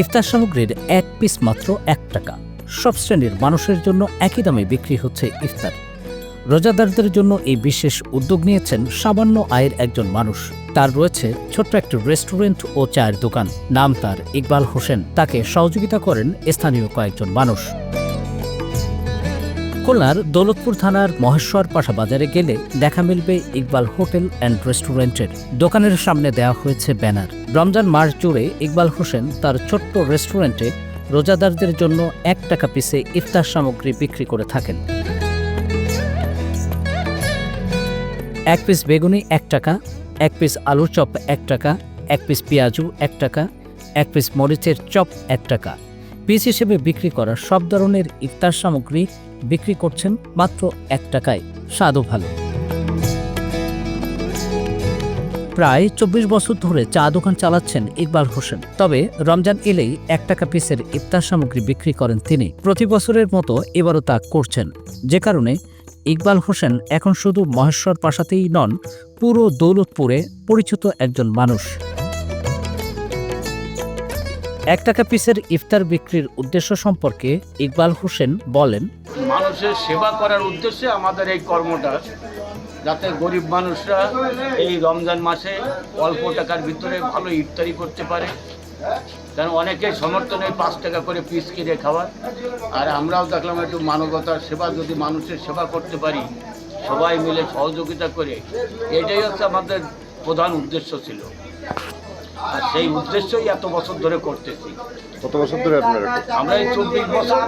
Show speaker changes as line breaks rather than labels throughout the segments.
ইফতার সামগ্রীর এক পিস মাত্র এক টাকা। সব শ্রেণির মানুষের জন্য একই দামে বিক্রি হচ্ছে ইফতার। রোজাদারদের জন্য এই বিশেষ উদ্যোগ নিয়েছেন সামান্য আয়ের একজন মানুষ। তার রয়েছে ছোট্ট একটি রেস্টুরেন্ট ও চায়ের দোকান। নাম তার ইকবাল হোসেন। তাকে সহযোগিতা করেন স্থানীয় কয়েকজন মানুষ। খুলনার দৌলতপুর থানার মহেশ্বর পাশা বাজারে গেলে দেখা মিলবে ইকবাল হোটেল অ্যান্ড রেস্টুরেন্টের। দোকানের সামনে দেওয়া হয়েছে ব্যানার। রমজান মাস জুড়ে ইকবাল হোসেন তার ছোট্ট রেস্টুরেন্টে রোজাদারদের জন্য এক টাকা পিসে ইফতার সামগ্রী বিক্রি করে থাকেন। এক পিস বেগুনি এক টাকা, এক পিস আলুর চপ এক টাকা, এক পিস পেঁয়াজু এক টাকা, এক পিস মরিচের চপ এক টাকা। পিস হিসেবে বিক্রি করা সব ধরনের ইফতার সামগ্রী বিক্রি করছেন মাত্র এক টাকায়। স্বাদও ভালো। প্রায় চব্বিশ বছর ধরে চা দোকান চালাচ্ছেন ইকবাল হোসেন। তবে রমজান এলেই এক টাকা পিসের ইফতার সামগ্রী বিক্রি করেন তিনি। প্রতি বছরের মতো এবারও তা করছেন। যে কারণে ইকবাল হোসেন এখন শুধু মহেশ্বর পাশাতেই নন, পুরো দৌলতপুরে পরিচিত একজন মানুষ। এক টাকা পিসের ইফতার বিক্রির উদ্দেশ্য সম্পর্কে ইকবাল হোসেন বলেন,
মানুষের সেবা করার উদ্দেশ্যে আমাদের এই কর্মটা যাতে গরিব মানুষরা এই রমজান মাসে অল্প টাকার ভিতরে ভালো ইফতারি করতে পারে। কারণ অনেকে সমর্থনে পাঁচ টাকা করে পিস কিনে খাওয়ার আর আমরাও দেখলাম একটু মানবতার সেবা, যদি মানুষের সেবা করতে পারি, সবাই মিলে সহযোগিতা করে, এটাই হচ্ছে আমাদের প্রধান উদ্দেশ্য ছিল। আর সেই উদ্দেশ্যই এত বছর ধরে করতেছি।
কত বছর ধরে আপনারা
আমরা এই চব্বিশ বছর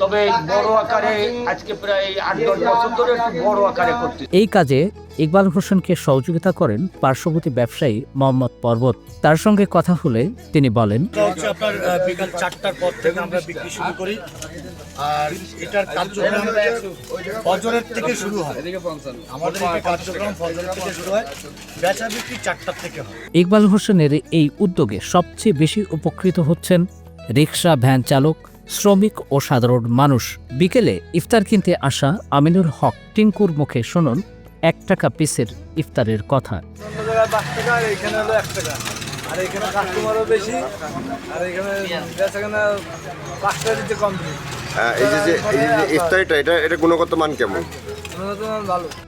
তবে বড় আকারে আজকে প্রায় আট দশ বছর ধরে একটু বড় আকারে করতে
এই কাজে ইকবাল হোসেনকে সহযোগিতা করেন পার্শ্ববর্তী ব্যবসায়ী মোহাম্মদ পর্বত। তার সঙ্গে কথা হলে তিনি বলেন
আপনার বিকাল চারটার পর থেকে আমরা বিক্রি শুরু করি। আর এটার কার্যক্রম ফজরের থেকে শুরু হয়। আমাদের কার্যক্রম ফজরের থেকে শুরু হয়। বেচা বিক্রি চারটার থেকে হয়।
ইকবাল হোসেনের এই উদ্যোগে সবচেয়ে বেশি উপকৃত হচ্ছেন রিক্সা ভ্যান চালক শ্রমিক ও সাধারণ মানুষ। বিকেলে ইফতার কিনতে আসা আমিনুর হক টিঙ্কুর মুখে শুনুন এক টাকা পিসের ইফতারের কথা।
আর এখানে হলো এক টাকা। আর এখানে কাস্টমারও বেশি আর এখানে বেচাকেনা পাঁচ টাকা দিতে কম
এই যে যে এই যে যে ইফতারিটা এটা এটা গুণগত মান কেমন?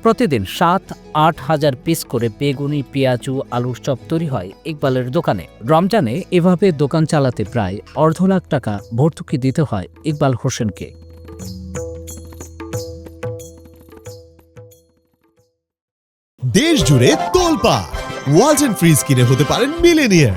প্রতিদিন সাত আট হাজার পিস করে বেগুনি পেঁয়াজু আলুর চপ তৈরি হয় ইকবালের দোকানে। রমজানে এভাবে দোকান চালাতে প্রায় অর্ধ লাখ টাকা ভর্তুকি দিতে হয় ইকবাল হোসেনকে।
দেশ জুড়ে তোলপা ওয়ালটন ফ্রিজ কিনে হতে পারেন মিলেনিয়ার